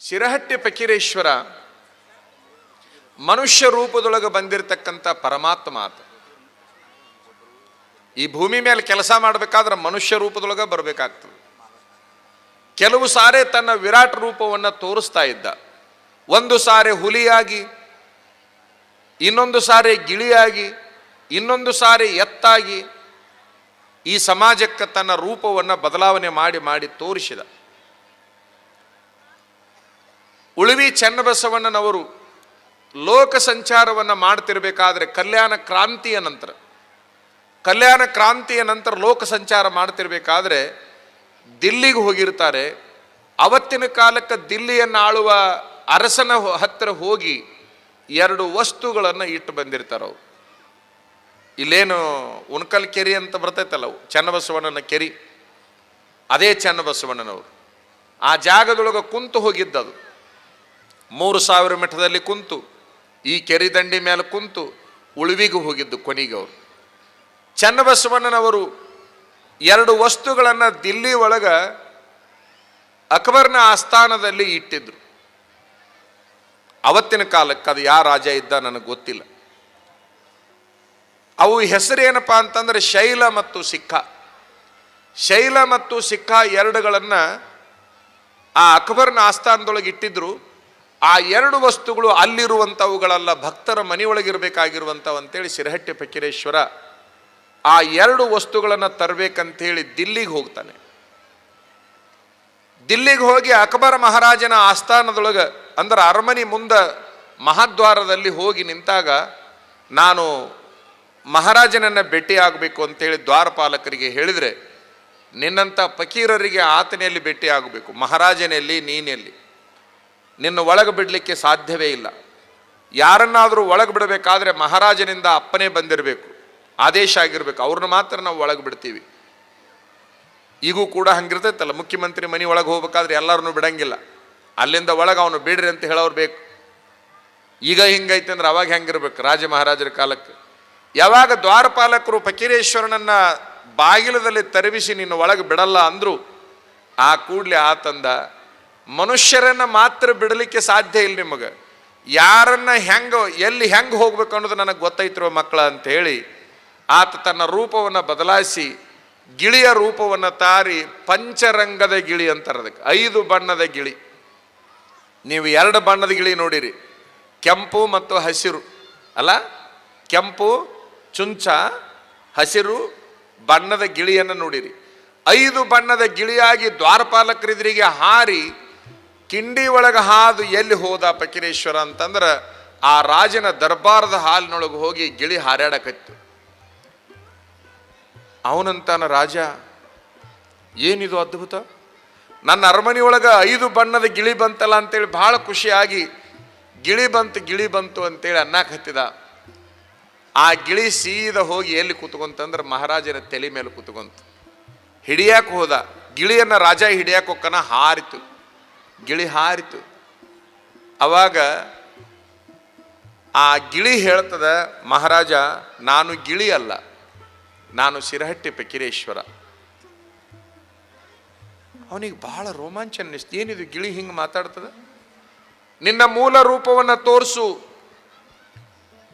ಶಿರಹಟ್ಟಿ ಪಕೀರೇಶ್ವರ ಮನುಷ್ಯ ರೂಪದೊಳಗೆ ಬಂದಿರತಕ್ಕಂಥ ಪರಮಾತ್ಮ ಆತ. ಈ ಭೂಮಿ ಮೇಲೆ ಕೆಲಸ ಮಾಡಬೇಕಾದ್ರೆ ಮನುಷ್ಯ ರೂಪದೊಳಗೆ ಬರಬೇಕಾಗ್ತದೆ. ಕೆಲವು ಸಾರೆ ತನ್ನ ವಿರಾಟ್ ರೂಪವನ್ನು ತೋರಿಸ್ತಾ ಇದ್ದ. ಒಂದು ಸಾರೆ ಹುಲಿಯಾಗಿ, ಇನ್ನೊಂದು ಸಾರೆ ಗಿಳಿಯಾಗಿ, ಇನ್ನೊಂದು ಸಾರೆ ಎತ್ತಾಗಿ ಈ ಸಮಾಜಕ್ಕೆ ತನ್ನ ರೂಪವನ್ನು ಬದಲಾವಣೆ ಮಾಡಿ ಮಾಡಿ ತೋರಿಸಿದ. ಉಳುವಿ ಚನ್ನಬಸವಣ್ಣನವರು ಲೋಕ ಸಂಚಾರವನ್ನು ಮಾಡ್ತಿರಬೇಕಾದ್ರೆ ಕಲ್ಯಾಣ ಕ್ರಾಂತಿಯ ನಂತರ, ಕಲ್ಯಾಣ ಕ್ರಾಂತಿಯ ನಂತರ ಲೋಕ ಸಂಚಾರ ಮಾಡ್ತಿರ್ಬೇಕಾದ್ರೆ ದಿಲ್ಲಿಗೆ ಹೋಗಿರ್ತಾರೆ. ಅವತ್ತಿನ ಕಾಲಕ್ಕೆ ದಿಲ್ಲಿಯನ್ನು ಆಳುವ ಅರಸನ ಹತ್ತಿರ ಹೋಗಿ ಎರಡು ವಸ್ತುಗಳನ್ನು ಇಟ್ಟು ಬಂದಿರ್ತಾರೆ ಇಲ್ಲೇನು ಉಣಕಲ್ ಕೆರಿ ಅಂತ ಬರ್ತೈತಲ್ಲ ಚನ್ನಬಸವಣ್ಣನ ಕೆರಿ. ಅದೇ ಚನ್ನಬಸವಣ್ಣನವರು. ಆ ಜಾಗದೊಳಗೆ ಕುಂತು ಹೋಗಿದ್ದದು. ಮೂರು ಸಾವಿರ ಮಠದಲ್ಲಿ ಕುಂತು, ಈ ಕೆರಿ ದಂಡಿ ಮೇಲೆ ಕುಂತು ಉಳುವಿಗೆ ಹೋಗಿದ್ದು ಕೊನೆಗೆ ಅವರು. ಚನ್ನಬಸವಣ್ಣನವರು ಎರಡು ವಸ್ತುಗಳನ್ನು ದಿಲ್ಲಿ ಒಳಗೆ ಅಕ್ಬರ್ನ ಆಸ್ಥಾನದಲ್ಲಿ ಇಟ್ಟಿದ್ರು. ಅವತ್ತಿನ ಕಾಲಕ್ಕೆ ಅದು ಯಾವ ರಾಜ ಇದ್ದ ನನಗೆ ಗೊತ್ತಿಲ್ಲ. ಅವು ಹೆಸರೇನಪ್ಪ ಅಂತಂದ್ರೆ ಶೈಲ ಮತ್ತು ಸಿಕ್ಕ. ಶೈಲ ಮತ್ತು ಸಿಕ್ಕ ಎರಡುಗಳನ್ನು ಆ ಅಕ್ಬರ್ನ ಆಸ್ಥಾನದೊಳಗೆ ಇಟ್ಟಿದ್ರು. ಆ ಎರಡು ವಸ್ತುಗಳು ಅಲ್ಲಿರುವಂಥವುಗಳಲ್ಲ ಭಕ್ತರ ಮನೆಯೊಳಗಿರಬೇಕಾಗಿರುವಂಥವು ಅಂತೇಳಿ ಸಿರಹಟ್ಟಿ ಪಕ್ಕಿರೇಶ್ವರ ಆ ಎರಡು ವಸ್ತುಗಳನ್ನು ತರಬೇಕಂತೇಳಿ ದಿಲ್ಲಿಗೆ ಹೋಗ್ತಾನೆ. ದಿಲ್ಲಿಗೆ ಹೋಗಿ ಅಕ್ಬರ ಮಹಾರಾಜನ ಆಸ್ಥಾನದೊಳಗೆ, ಅಂದ್ರೆ ಅರಮನೆ ಮುಂದೆ ಮಹಾದ್ವಾರದಲ್ಲಿ ಹೋಗಿ ನಿಂತಾಗ, ನಾನು ಮಹಾರಾಜನನ್ನು ಭೇಟಿ ಆಗಬೇಕು ಅಂತೇಳಿ ದ್ವಾರಪಾಲಕರಿಗೆ ಹೇಳಿದರೆ ನಿನ್ನಂಥ ಫಕೀರರಿಗೆ ಆತನೆಯಲ್ಲಿ ಭೇಟಿ ಆಗಬೇಕು ಮಹಾರಾಜನಲ್ಲಿ ನೀನೆಲ್ಲಿ. ನಿನ್ನ ಒಳಗೆ ಬಿಡಲಿಕ್ಕೆ ಸಾಧ್ಯವೇ ಇಲ್ಲ. ಯಾರನ್ನಾದರೂ ಒಳಗೆ ಬಿಡಬೇಕಾದ್ರೆ ಮಹಾರಾಜನಿಂದ ಅಪ್ಪನೇ ಬಂದಿರಬೇಕು, ಆದೇಶ ಆಗಿರಬೇಕು, ಅವ್ರನ್ನ ಮಾತ್ರ ನಾವು ಒಳಗೆ ಬಿಡ್ತೀವಿ. ಈಗೂ ಕೂಡ ಹಂಗಿರ್ತೈತಲ್ಲ, ಮುಖ್ಯಮಂತ್ರಿ ಮನೆ ಒಳಗೆ ಹೋಗ್ಬೇಕಾದ್ರೆ ಎಲ್ಲರನ್ನೂ ಬಿಡಂಗಿಲ್ಲ. ಅಲ್ಲಿಂದ ಒಳಗೆ ಅವನು ಬಿಡ್ರಿ ಅಂತ ಹೇಳೋರು ಬೇಕು. ಈಗ ಹಿಂಗೈತೆ ಅಂದ್ರೆ ಅವಾಗ ಹೆಂಗಿರ್ಬೇಕು ರಾಜ ಮಹಾರಾಜರ ಕಾಲಕ್ಕೆ? ಯಾವಾಗ ದ್ವಾರಪಾಲಕರು ಫಕೀರೇಶ್ವರನನ್ನ ಬಾಗಿಲದಲ್ಲಿ ತರವಿಸಿ ನಿನ್ನ ಒಳಗೆ ಬಿಡಲ್ಲ ಅಂದ್ರು, ಆ ಕೂಡಲೇ ಆತಂದ ಮನುಷ್ಯರನ್ನ ಮಾತ್ರ ಬಿಡಲಿಕ್ಕೆ ಸಾಧ್ಯ ಇಲ್ಲ ನಿಮಗೆ. ಯಾರನ್ನ ಹೆಂಗ, ಎಲ್ಲಿ ಹೆಂಗೆ ಹೋಗ್ಬೇಕು ಅನ್ನೋದು ನನಗೆ ಗೊತ್ತೈತಿರೋ ಮಕ್ಕಳ ಅಂತ ಹೇಳಿ ಆತ ತನ್ನ ರೂಪವನ್ನು ಬದಲಾಯಿಸಿ, ಗಿಳಿಯ ರೂಪವನ್ನು ತಾರಿ ಪಂಚರಂಗದ ಗಿಳಿ ಅಂತಾರೆ ಅದಕ್ಕೆ, ಐದು ಬಣ್ಣದ ಗಿಳಿ. ನೀವು ಎರಡು ಬಣ್ಣದ ಗಿಳಿ ನೋಡಿರಿ, ಕೆಂಪು ಮತ್ತು ಹಸಿರು, ಅಲ್ಲ? ಕೆಂಪು ಚುಂಚ, ಹಸಿರು ಬಣ್ಣದ ಗಿಳಿಯನ್ನು ನೋಡಿರಿ. ಐದು ಬಣ್ಣದ ಗಿಳಿಯಾಗಿ ದ್ವಾರಪಾಲಕರಿದ್ರಿಗೆ ಹಾರಿ ಕಿಂಡಿ ಒಳಗೆ ಹಾದು ಎಲ್ಲಿ ಹೋದ ಪಕಿರೇಶ್ವರ ಅಂತಂದ್ರೆ ಆ ರಾಜನ ದರ್ಬಾರದ ಹಾಲಿನೊಳಗೆ ಹೋಗಿ ಗಿಳಿ ಹಾರಾಡಕತ್ತು. ಅವನಂತಾನ ರಾಜ, ಏನಿದು ಅದ್ಭುತ? ನನ್ನ ಅರಮನೆಯೊಳಗೆ ಐದು ಬಣ್ಣದ ಗಿಳಿ ಬಂತಲ್ಲ ಅಂತೇಳಿ ಭಾಳ ಖುಷಿಯಾಗಿ ಗಿಳಿ ಬಂತು ಗಿಳಿ ಬಂತು ಅಂತೇಳಿ ಅನ್ನಕ್ಕೆ ಹತ್ತಿದ ಆ ಗಿಳಿ ಸೀದ ಹೋಗಿ ಎಲ್ಲಿ ಕೂತ್ಕೊಂತಂದ್ರೆ ಮಹಾರಾಜನ ತಲೆ ಮೇಲೆ ಕೂತ್ಕೊಂತು. ಹಿಡಿಯಾಕೆ ಹೋದ. ಗಿಳಿಯನ್ನು ರಾಜ ಹಿಡಿಯಾಕೆ ಹೋಗ್ಕನ ಹಾರಿತು. ಗಿಳಿ ಹಾರಿತು. ಅವಾಗ ಆ ಗಿಳಿ ಹೇಳ್ತದ, ಮಹಾರಾಜ, ನಾನು ಗಿಳಿ ಅಲ್ಲ. ನಾನು ಸಿರಹಟ್ಟಿ ಪಕಿರೇಶ್ವರ ಅವನಿಗೆ ಬಹಳ ರೋಮಾಂಚನ ಏನಿದು ಗಿಳಿ ಹಿಂಗೆ ಮಾತಾಡ್ತದ? ನಿನ್ನ ಮೂಲ ರೂಪವನ್ನು ತೋರಿಸು.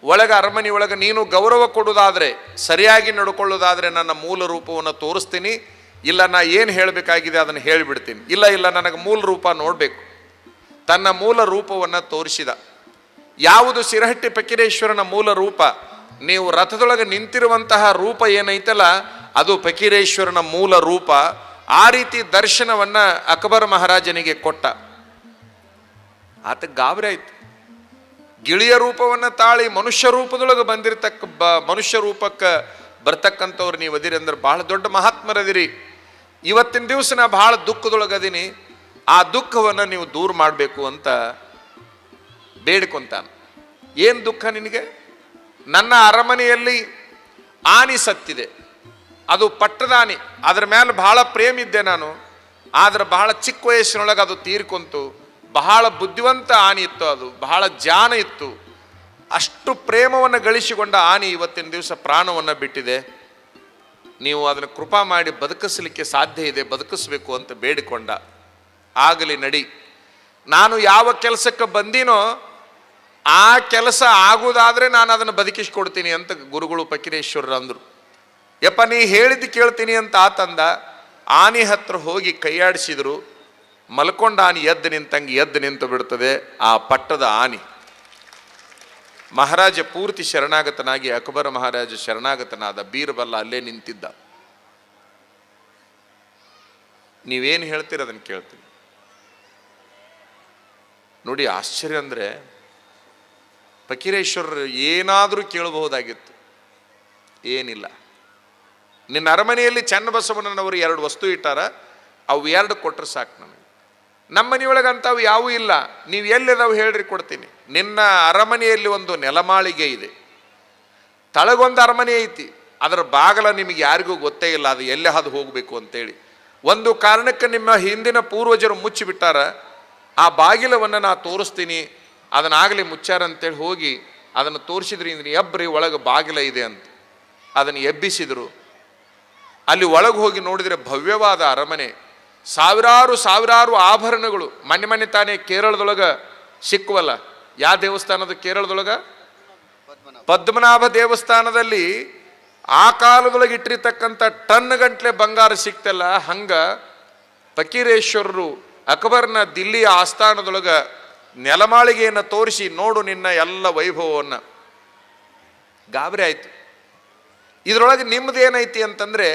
ಒಳಗ ಅರಮನೆ ಒಳಗೆ ನೀನು ಗೌರವ ಕೊಡುವುದಾದರೆ, ಸರಿಯಾಗಿ ನಡ್ಕೊಳ್ಳೋದಾದರೆ ನನ್ನ ಮೂಲ ರೂಪವನ್ನು ತೋರಿಸ್ತೀನಿ. ಇಲ್ಲ, ನಾ ಏನು ಹೇಳಬೇಕಾಗಿದೆ ಅದನ್ನು ಹೇಳಿಬಿಡ್ತೀನಿ. ಇಲ್ಲ ಇಲ್ಲ, ನನಗೆ ಮೂಲ ರೂಪ ನೋಡಬೇಕು. ತನ್ನ ಮೂಲ ರೂಪವನ್ನು ತೋರಿಸಿದ. ಯಾವುದು ಸಿರಹಟ್ಟಿ ಪಕಿರೇಶ್ವರನ ಮೂಲ ರೂಪ? ನೀವು ರಥದೊಳಗೆ ನಿಂತಿರುವಂತಹ ರೂಪ ಏನೈತಲ್ಲ, ಅದು ಪಕಿರೇಶ್ವರನ ಮೂಲ ರೂಪ. ಆ ರೀತಿ ದರ್ಶನವನ್ನು ಅಕ್ಬರ್ ಮಹಾರಾಜನಿಗೆ ಕೊಟ್ಟ. ಆತ ಗಾಬರಿ ಆಯ್ತು. ಗಿಳಿಯ ರೂಪವನ್ನು ತಾಳಿ ಮನುಷ್ಯ ರೂಪದೊಳಗೆ ಬಂದಿರತಕ್ಕ ಬ, ಮನುಷ್ಯ ರೂಪಕ್ಕೆ ಬರ್ತಕ್ಕಂಥವ್ರು ನೀವು ಅದಿರಿ ಅಂದ್ರೆ ಬಹಳ ದೊಡ್ಡ ಮಹಾತ್ಮರದಿರಿ. ಇವತ್ತಿನ ದಿವಸ ನಾ ಬಹಳ ದುಃಖದೊಳಗದೀನಿ ಆ ದುಃಖವನ್ನು ನೀವು ದೂರ ಮಾಡಬೇಕು ಅಂತ ಬೇಡ್ಕೊಂತಾನೆ. ಏನು ದುಃಖ ನಿನಗೆ? ನನ್ನ ಅರಮನೆಯಲ್ಲಿ ಆನಿ ಸತ್ತಿದೆ. ಅದು ಪಟ್ಟದಾನಿ ಅದರ ಮೇಲೆ ಬಹಳ ಪ್ರೇಮಿದ್ದೆ ನಾನು. ಆದ್ರೆ ಬಹಳ ಚಿಕ್ಕ ವಯಸ್ಸಿನೊಳಗೆ ಅದು ತೀರ್ಕೊಂತು. ಬಹಳ ಬುದ್ಧಿವಂತ ಆನೆ ಇತ್ತು ಅದು, ಬಹಳ ಜಾನ ಇತ್ತು. ಅಷ್ಟು ಪ್ರೇಮವನ್ನು ಗಳಿಸಿಕೊಂಡ ಆನೆ ಇವತ್ತಿನ ದಿವಸ ಪ್ರಾಣವನ್ನು ಬಿಟ್ಟಿದೆ. ನೀವು ಅದನ್ನು ಕೃಪಾ ಮಾಡಿ ಬದುಕಿಸಲಿಕ್ಕೆ ಸಾಧ್ಯ ಇದೆ, ಬದುಕಿಸ್ಬೇಕು ಅಂತ ಬೇಡಿಕೊಂಡ. ಆಗಲಿ ನಡಿ. ನಾನು ಯಾವ ಕೆಲಸಕ್ಕೆ ಬಂದಿನೋ ಆ ಕೆಲಸ ಆಗುವುದಾದರೆ ನಾನು ಅದನ್ನು ಬದುಕಿಸ್ಕೊಡ್ತೀನಿ ಅಂತ ಗುರುಗಳು ಪಕಿರೇಶ್ವರರು ಅಂದರು. ಯಪ್ಪ, ನೀ ಹೇಳಿದ್ದು ಕೇಳ್ತೀನಿ ಅಂತ ಆತಂದ ಆನೆ ಹತ್ರ ಹೋಗಿ ಕೈಯಾಡಿಸಿದ್ರು. ಮಲ್ಕೊಂಡ ಆನೆ ಎದ್ದು ನಿಂತಂಗೆ ಎದ್ದು ನಿಂತು ಬಿಡ್ತದೆ. ಆ ಪಟ್ಟದ ಆನೆ. ಮಹಾರಾಜ ಪೂರ್ತಿ ಶರಣಾಗತನಾಗಿ, ಅಕ್ಬರ ಮಹಾರಾಜ ಶರಣಾಗತನಾದ ಬೀರ್ಬಲ್ಲ ಅಲ್ಲೇ ನಿಂತಿದ್ದ. ನೀವೇನು ಹೇಳ್ತೀರ ಅದನ್ನು ಕೇಳ್ತೀನಿ. ನೋಡಿ, ಆಶ್ಚರ್ಯ ಅಂದರೆ ಫಕೀರೇಶ್ವರರು ಏನಾದರೂ ಕೇಳಬಹುದಾಗಿತ್ತು. ಏನಿಲ್ಲ. ನಿನ್ನ ಅರಮನೆಯಲ್ಲಿ ಚನ್ನಬಸವಣ್ಣನವರು ಎರಡು ವಸ್ತು ಇಟ್ಟಾರ, ಅವು ಎರಡು ಕೊಟ್ಟರೆ ಸಾಕು ನನಗೆ ನಮ್ಮ ಮನೆಯೊಳಗೆ ಅಂಥವು ಯಾವೂ ಇಲ್ಲ. ನೀವು ಎಲ್ಲಿದಾವೆ ಹೇಳ್ರಿ ಕೊಡ್ತೀನಿ. ನಿನ್ನ ಅರಮನೆಯಲ್ಲಿ ಒಂದು ನೆಲಮಾಳಿಗೆ ಇದೆ. ತಳಗೊಂದು ಅರಮನೆ ಐತಿ. ಅದರ ಬಾಗಲ ನಿಮಗೆ ಯಾರಿಗೂ ಗೊತ್ತೇ ಇಲ್ಲ. ಅದು ಎಲ್ಲಿ ಹಾದು ಹೋಗಬೇಕು ಅಂತೇಳಿ. ಒಂದು ಕಾರಣಕ್ಕೆ ನಿಮ್ಮ ಹಿಂದಿನ ಪೂರ್ವಜರು ಮುಚ್ಚಿಬಿಟ್ಟಾರ. ಆ ಬಾಗಿಲವನ್ನು ನಾ ತೋರಿಸ್ತೀನಿ. ಅದನ್ನಾಗಲಿ ಮುಚ್ಚಾರ ಅಂತೇಳಿ ಹೋಗಿ ಅದನ್ನು ತೋರಿಸಿದ್ರಿ ಎಬ್ಬ್ರಿ ಒಳಗೆ ಬಾಗಿಲ ಇದೆ ಅಂತ. ಅದನ್ನು ಎಬ್ಬಿಸಿದರು. ಅಲ್ಲಿ ಒಳಗೆ ಹೋಗಿ ನೋಡಿದರೆ ಭವ್ಯವಾದ ಅರಮನೆ. ಸಾವಿರಾರು ಸಾವಿರಾರು ಆಭರಣಗಳು ಮನೆ ಮನೆ ತಾನೇ ಕೇರಳದೊಳಗೆ ಸಿಕ್ಕುವಲ್ಲ. ಯಾವ ದೇವಸ್ಥಾನದ ಕೇರಳದೊಳಗೆ? ಪದ್ಮನಾಭ ದೇವಸ್ಥಾನದಲ್ಲಿ ಆ ಕಾಲದೊಳಗೆ ಇಟ್ಟಿರ್ತಕ್ಕಂಥ ಟನ್ ಗಂಟ್ಲೆ ಬಂಗಾರ ಸಿಕ್ತಲ್ಲ, ಹಂಗ ಫಕೀರೇಶ್ವರರು ಅಕ್ಬರ್ನ ದಿಲ್ಲಿಯ ಆಸ್ಥಾನದೊಳಗ ನೆಲಮಾಳಿಗೆಯನ್ನು ತೋರಿಸಿ, ನೋಡು ನಿನ್ನ ಎಲ್ಲ ವೈಭವವನ್ನು. ಗಾಬರಿ ಆಯ್ತು. ಇದರೊಳಗೆ ನಿಮ್ಮದೇನೈತಿ ಅಂತಂದರೆ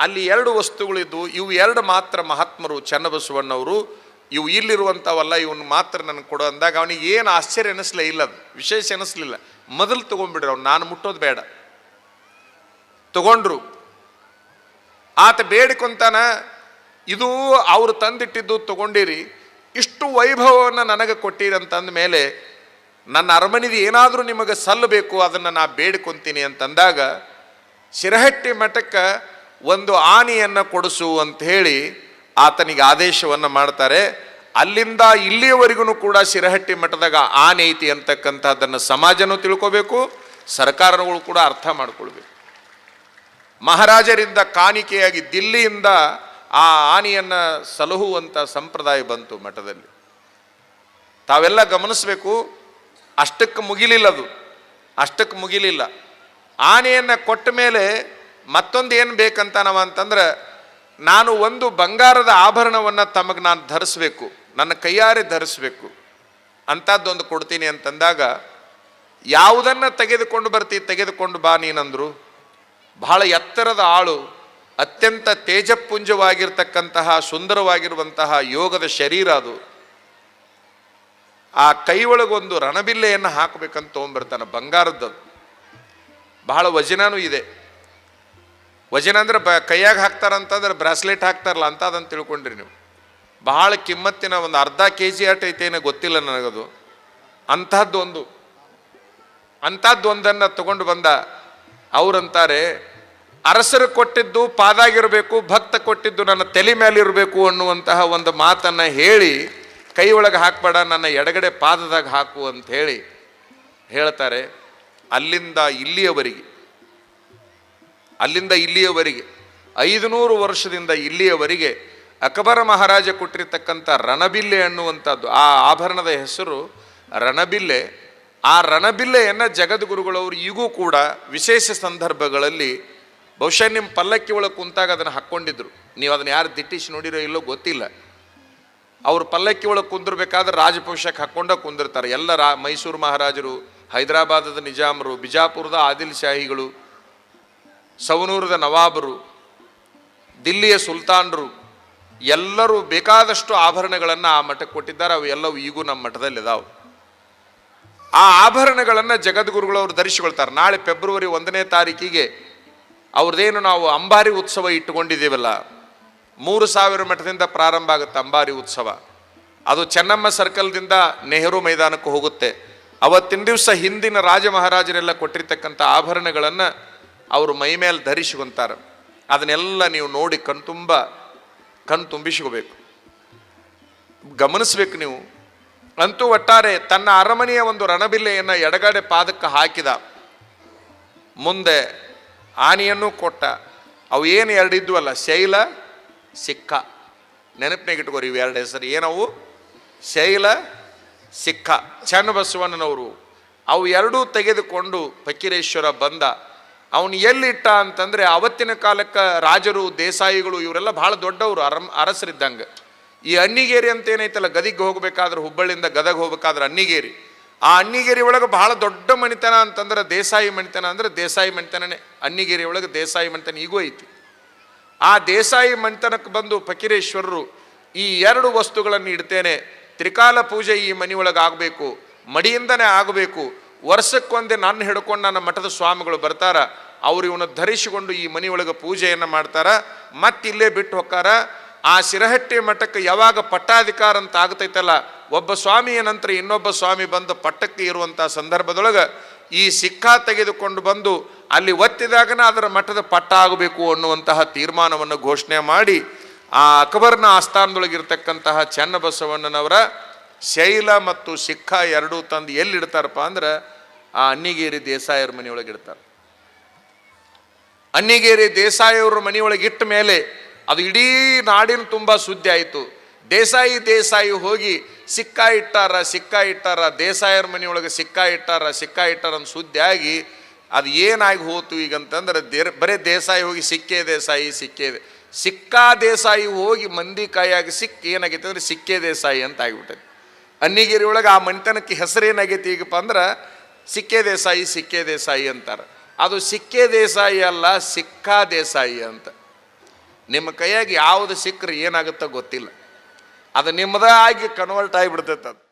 ಅಲ್ಲಿ ಎರಡು ವಸ್ತುಗಳಿದ್ದು, ಇವು ಎರಡು ಮಾತ್ರ ಮಹಾತ್ಮರು ಚನ್ನಬಸವಣ್ಣವರು. ಇವು ಇಲ್ಲಿರುವಂಥವಲ್ಲ, ಇವನು ಮಾತ್ರ ನನಗೆ ಕೊಡು ಅಂದಾಗ ಅವನಿಗೆ ಏನು ಆಶ್ಚರ್ಯ ಅನಿಸ್ಲೇ ಇಲ್ಲ ಅದು. ವಿಶೇಷ ಅನಿಸ್ಲಿಲ್ಲ ಮೊದಲು ತೊಗೊಂಡ್ಬಿಡ್ರಿ ಅವ್ನು. ನಾನು ಮುಟ್ಟೋದು ಬೇಡ. ತಗೊಂಡ್ರು. ಆತ ಬೇಡಿಕೊಂತಾನ, ಇದು ಅವರು ತಂದಿಟ್ಟಿದ್ದು ತಗೊಂಡಿರಿ. ಇಷ್ಟು ವೈಭವವನ್ನು ನನಗೆ ಕೊಟ್ಟಿರಿ ಅಂತಂದ ಮೇಲೆ, ನನ್ನ ಅರಮನೆದು ಏನಾದರೂ ನಿಮಗೆ ಸಲ್ಲಬೇಕು ಅದನ್ನು ನಾ ಬೇಡ್ಕೊತೀನಿ ಅಂತಂದಾಗ, ಶಿರಹಟ್ಟಿ ಮಠಕ್ಕೆ ಒಂದು ಆನೆಯನ್ನು ಕೊಡಿಸು ಅಂತ ಹೇಳಿ ಆತನಿಗೆ ಆದೇಶವನ್ನು ಮಾಡ್ತಾರೆ. ಅಲ್ಲಿಂದ ಇಲ್ಲಿಯವರೆಗೂ ಕೂಡ ಸಿರಹಟ್ಟಿ ಮಠದಾಗ ಆನೆ ಐತಿ ಅಂತಕ್ಕಂಥದ್ದನ್ನು ಸಮಾಜನೂ ತಿಳ್ಕೋಬೇಕು ಸರ್ಕಾರಗಳು ಕೂಡ ಅರ್ಥ ಮಾಡ್ಕೊಳ್ಬೇಕು. ಮಹಾರಾಜರಿಂದ ಕಾಣಿಕೆಯಾಗಿ ದಿಲ್ಲಿಯಿಂದ ಆ ಆನೆಯನ್ನು ಸಲಹುವಂಥ ಸಂಪ್ರದಾಯ ಬಂತು ಮಠದಲ್ಲಿ. ತಾವೆಲ್ಲ ಗಮನಿಸಬೇಕು, ಅಷ್ಟಕ್ಕೆ ಮುಗಿಲಿಲ್ಲ ಅದು, ಅಷ್ಟಕ್ಕೆ ಮುಗಿಲಿಲ್ಲ. ಆನೆಯನ್ನು ಕೊಟ್ಟ ಮೇಲೆ ಮತ್ತೊಂದು ಏನು ಬೇಕಂತ ನಾವು ಅಂತಂದ್ರೆ, ನಾನು ಒಂದು ಬಂಗಾರದ ಆಭರಣವನ್ನು ತಮಗೆ ನಾನು ಧರಿಸ್ಬೇಕು, ನನ್ನ ಕೈಯಾರೆ ಧರಿಸ್ಬೇಕು, ಅಂಥದ್ದೊಂದು ಕೊಡ್ತೀನಿ ಅಂತಂದಾಗ, ಯಾವುದನ್ನು ತೆಗೆದುಕೊಂಡು ಬರ್ತೀ, ತೆಗೆದುಕೊಂಡು ಬಾ ನೀನಂದ್ರು, ಬಹಳ ಎತ್ತರದ ಆಳು, ಅತ್ಯಂತ ತೇಜಪುಂಜವಾಗಿರ್ತಕ್ಕಂತಹ ಸುಂದರವಾಗಿರುವಂತಹ ಯೋಗದ ಶರೀರ ಅದು. ಆ ಕೈ ಒಳಗೊಂದು ರಣಬಿಲ್ಲೆಯನ್ನು ಹಾಕಬೇಕಂತ ತೊಗೊಂಡ್ಬರ್ತಾನೆ ಬಂಗಾರದ್ದು ಬಹಳ ವಜನನೂ ಇದೆ. ವಜನ ಅಂದ್ರೆ ಬ ಕೈಯಾಗ ಹಾಕ್ತಾರಂತಂದ್ರೆ ಬ್ರಾಸ್ಲೆಟ್ ಹಾಕ್ತಾರಲ್ಲ ಅಂತ ಅದನ್ನು ತಿಳ್ಕೊಂಡ್ರಿ ನೀವು. ಬಹಳ ಕಿಮ್ಮತ್ತಿನ ಒಂದು ಅರ್ಧ ಕೆ ಜಿ ಆಟ ಐತೇನೋ ಗೊತ್ತಿಲ್ಲ ನನಗದು. ಅಂಥದ್ದೊಂದು. ಅಂಥದ್ದು ಒಂದನ್ನು ತಗೊಂಡು ಬಂದ ಅವರಂತಾರೆ, ಅರಸರು ಕೊಟ್ಟಿದ್ದು ಪಾದಾಗಿರಬೇಕು, ಭಕ್ತ ಕೊಟ್ಟಿದ್ದು ನನ್ನ ತಲೆ ಮೇಲಿರಬೇಕು ಅನ್ನುವಂತಹ ಒಂದು ಮಾತನ್ನು ಹೇಳಿ, ಕೈ ಒಳಗೆ ಹಾಕ್ಬೇಡ, ನನ್ನ ಎಡಗಡೆ ಪಾದದಾಗ ಹಾಕು ಅಂತ ಹೇಳಿ ಹೇಳ್ತಾರೆ. ಅಲ್ಲಿಂದ ಇಲ್ಲಿಯವರೆಗೆ ಅಲ್ಲಿಂದ ಇಲ್ಲಿಯವರೆಗೆ ಐದು ನೂರು ವರ್ಷದಿಂದ ಇಲ್ಲಿಯವರೆಗೆ ಅಕಬರ ಮಹಾರಾಜ ಕೊಟ್ಟಿರ್ತಕ್ಕಂಥ ರಣಬಿಲ್ಲೆ ಅನ್ನುವಂಥದ್ದು, ಆ ಆಭರಣದ ಹೆಸರು ರಣಬಿಲ್ಲೆ. ಆ ರಣಬಿಲ್ಲೆಯನ್ನು ಜಗದ್ಗುರುಗಳವರು ಈಗೂ ಕೂಡ ವಿಶೇಷ ಸಂದರ್ಭಗಳಲ್ಲಿ ಬಹುಶಃ ನಿಮ್ಮ ಪಲ್ಲಕ್ಕಿ ಒಳಗೆ ಕುಂತಾಗ ಅದನ್ನು ಹಾಕ್ಕೊಂಡಿದ್ರು. ನೀವು ಅದನ್ನು ಯಾರು ದಿಟ್ಟಿಸಿ ನೋಡಿರೋ ಇಲ್ಲೋ ಗೊತ್ತಿಲ್ಲ. ಅವರು ಪಲ್ಲಕ್ಕಿ ಒಳಗೆ ಕುಂದಿರ್ಬೇಕಾದ್ರೆ ರಾಜಪೋಷಕ್ಕೆ ಹಾಕ್ಕೊಂಡ ಕುಂದಿರ್ತಾರೆ. ಎಲ್ಲ ರಾ ಮೈಸೂರು ಮಹಾರಾಜರು, ಹೈದರಾಬಾದದ ನಿಜಾಮರು, ಬಿಜಾಪುರದ ಆದಿಲ್ ಶಾಹಿಗಳು ಸವನೂರದ ನವಾಬರು, ದಿಲ್ಲಿಯ ಸುಲ್ತಾನರು, ಎಲ್ಲರೂ ಬೇಕಾದಷ್ಟು ಆಭರಣಗಳನ್ನು ಆ ಮಠಕ್ಕೆ ಕೊಟ್ಟಿದ್ದಾರೆ. ಅವು ಎಲ್ಲವೂ ಈಗೂ ನಮ್ಮ ಮಠದಲ್ಲಿ ಇದಾವೆ. ಆ ಆಭರಣಗಳನ್ನು ಜಗದ್ಗುರುಗಳವರು ಧರಿಸಿಕೊಳ್ತಾರೆ. ನಾಳೆ ಫೆಬ್ರವರಿ ಒಂದನೇ ತಾರೀಕಿಗೆ ಅವ್ರದ್ದೇನು ನಾವು ಅಂಬಾರಿ ಉತ್ಸವ ಇಟ್ಟುಕೊಂಡಿದ್ದೀವಲ್ಲ, ಮೂರು ಸಾವಿರ ಮಠದಿಂದ ಪ್ರಾರಂಭ ಆಗುತ್ತೆ ಅಂಬಾರಿ ಉತ್ಸವ. ಅದು ಚೆನ್ನಮ್ಮ ಸರ್ಕಲ್ದಿಂದ ನೆಹರು ಮೈದಾನಕ್ಕೆ ಹೋಗುತ್ತೆ. ಅವತ್ತಿನ ದಿವಸ ಹಿಂದಿನ ರಾಜ ಮಹಾರಾಜರೆಲ್ಲ ಕೊಟ್ಟಿರ್ತಕ್ಕಂಥ ಆಭರಣಗಳನ್ನು ಅವರು ಮೈ ಮೇಲೆ ಧರಿಸಿಕೊಂತಾರೆ ಅದನ್ನೆಲ್ಲ ನೀವು ನೋಡಿ ಕಣ್ತುಂಬ ಕಣ್ ತುಂಬಿಸಿಕೋಬೇಕು. ಗಮನಿಸ್ಬೇಕು ನೀವು. ಅಂತೂ ಒಟ್ಟಾರೆ ತನ್ನ ಅರಮನೆಯ ಒಂದು ರಣಬಿಲ್ಲೆಯನ್ನು ಎಡಗಡೆ ಪಾದಕ್ಕೆ ಹಾಕಿದ. ಮುಂದೆ ಆನೆಯನ್ನು ಕೊಟ್ಟ. ಅವು ಏನು ಎರಡು ಇದ್ವಲ್ಲ ಶೈಲ, ಸಿಕ್ಕ. ನೆನಪಿನಾಗ ಇಟ್ಕೋರಿ ಇವು ಎರಡು ಹೆಸರು. ಏನವು? ಶೈಲ, ಸಿಕ್ಕ. ಚನ್ನಬಸವಣ್ಣನವರು. ಅವು ಎರಡೂ ತೆಗೆದುಕೊಂಡು ಫಕೀರೇಶ್ವರ ಬಂದ. ಅವನು ಎಲ್ಲಿಟ್ಟ ಅಂತಂದರೆ ಅವತ್ತಿನ ಕಾಲಕ್ಕೆ ರಾಜರು, ದೇಸಾಯಿಗಳು ಇವರೆಲ್ಲ ಭಾಳ ದೊಡ್ಡವರು ಅರಮ್ ಅರಸರಿದ್ದಂಗೆ. ಈ ಅಣ್ಣಿಗೇರಿ ಅಂತ ಏನೈತಲ್ಲ, ಗದಿಗೆ ಹೋಗಬೇಕಾದ್ರೆ ಹುಬ್ಬಳ್ಳಿಯಿಂದ ಗದಗ ಹೋಗ್ಬೇಕಾದ್ರೆ ಅಣ್ಣಿಗೇರಿ ಆ ಅಣ್ಣಿಗೇರಿ ಒಳಗೆ ಭಾಳ ದೊಡ್ಡ ಮಣಿತನ ಅಂತಂದ್ರೆ ದೇಸಾಯಿ ಮಣಿತನ ಅಂದ್ರೆ ದೇಸಾಯಿ ಮಣಿತನನೇ. ಅಣ್ಣಿಗೇರಿ ಒಳಗೆ ದೇಸಾಯಿ ಮಣಿತನ ಈಗೂ ಐತಿ. ಆ ದೇಸಾಯಿ ಮಣಿತನಕ್ಕೆ ಬಂದು ಫಕೀರೇಶ್ವರರು, ಈ ಎರಡು ವಸ್ತುಗಳನ್ನು ಇಡ್ತೇನೆ. ತ್ರಿಕಾಲ ಪೂಜೆ ಈ ಮನೆಯೊಳಗೆ ಆಗಬೇಕು, ಮಡಿಯಿಂದನೇ ಆಗಬೇಕು. ವರ್ಷಕ್ಕೊಂದೇ ನನ್ನ ಹಿಡ್ಕೊಂಡು ನನ್ನ ಮಠದ ಸ್ವಾಮಿಗಳು ಬರ್ತಾರ. ಅವ್ರು ಇವನ್ನ ಧರಿಸಿಕೊಂಡು ಈ ಮನೆಯೊಳಗೆ ಪೂಜೆಯನ್ನು ಮಾಡ್ತಾರ, ಮತ್ತಿಲ್ಲೇ ಬಿಟ್ಟು ಹೋಗ್ತಾರ ಆ ಶಿರಹಟ್ಟಿ ಮಠಕ್ಕೆ ಯಾವಾಗ ಪಟ್ಟಾಧಿಕಾರ ಅಂತ ಆಗ್ತೈತಲ್ಲ, ಒಬ್ಬ ಸ್ವಾಮಿಯ ನಂತರ ಇನ್ನೊಬ್ಬ ಸ್ವಾಮಿ ಬಂದು ಪಟ್ಟಕ್ಕೆ ಇರುವಂಥ ಸಂದರ್ಭದೊಳಗೆ ಈ ಸಿಕ್ಕ ತೆಗೆದುಕೊಂಡು ಬಂದು ಅಲ್ಲಿ ಒತ್ತಿದಾಗನ ಅದರ ಮಠದ ಪಟ್ಟ ಆಗಬೇಕು ಅನ್ನುವಂತಹ ತೀರ್ಮಾನವನ್ನು ಘೋಷಣೆ ಮಾಡಿ, ಆ ಅಕ್ಬರ್ನ ಆಸ್ಥಾನದೊಳಗಿರ್ತಕ್ಕಂತಹ ಚನ್ನಬಸವಣ್ಣನವರ ಶೈಲ ಮತ್ತು ಸಿಕ್ಕ ಎರಡೂ ತಂದು ಎಲ್ಲಿ ಇಡ್ತಾರಪ್ಪ ಅಂದ್ರೆ ಆ ಅಣ್ಣಿಗೇರಿ ದೇಸಾಯರ ಮನೆಯೊಳಗೆ ಇಡ್ತಾರೆ ದೇಸಾಯಿಯವರು ಮನೆಯೊಳಗೆ ಇಟ್ಟ ಮೇಲೆ ಅದು ಇಡೀ ನಾಡಿನ ತುಂಬ ಸುದ್ದಿ ಆಯಿತು. ದೇಸಾಯಿ ದೇಸಾಯಿ ಹೋಗಿ ಸಿಕ್ಕ ಇಟ್ಟಾರ ಸಿಕ್ಕ ಇಟ್ಟಾರ ದೇಸಾಯರ ಮನೆಯೊಳಗೆ ಸಿಕ್ಕ ಇಟ್ಟಾರ ಸಿಕ್ಕ ಇಟ್ಟಾರ ಅಂತ ಸುದ್ದಿ ಆಗಿ ಅದು ಏನಾಗಿ ಹೋತು ಈಗ ಅಂತಂದ್ರೆ ದೇರ್, ಬರೇ ದೇಸಾಯಿ ಹೋಗಿ ಸಿಕ್ಕೇ ದೇಸಾಯಿ, ಸಿಕ್ಕ ಸಿಕ್ಕಾ ದೇಸಾಯಿ ಹೋಗಿ ಮಂದಿ ಕಾಯಾಗಿ ಸಿಕ್ಕ ಏನಾಗೈತೆ ಅಂದ್ರೆ ಸಿಕ್ಕೇ ದೇಸಾಯಿ ಅಂತ ಆಗಿಬಿಟ್ಟೈತೆ. ಅನ್ನಿಗಿರಿ ಒಳಗೆ ಆ ಮನೆತನಕ್ಕೆ ಹೆಸರು ಏನಾಗೈತಿ ಈಗಪ್ಪ ಅಂದ್ರೆ ಸಿಕ್ಕೇ ದೇಸಾಯಿ ಸಿಕ್ಕೇ ದೇಸಾಯಿ ಅಂತಾರೆ. ಅದು ಸಿಕ್ಕೇ ದೇಸಾಯಿ ಅಲ್ಲ, ಸಿಕ್ಕಾ ದೇಸಾಯಿ ಅಂತ. ನಿಮ್ಮ ಕೈಯಾಗಿ ಯಾವುದು ಸಿಕ್ಕರೆ ಏನಾಗುತ್ತೋ ಗೊತ್ತಿಲ್ಲ. ಅದು ನಿಮ್ಮದೇ ಆಗಿ ಕನ್ವರ್ಟ್ ಆಗಿಬಿಡ್ತೈತೆ ಅದು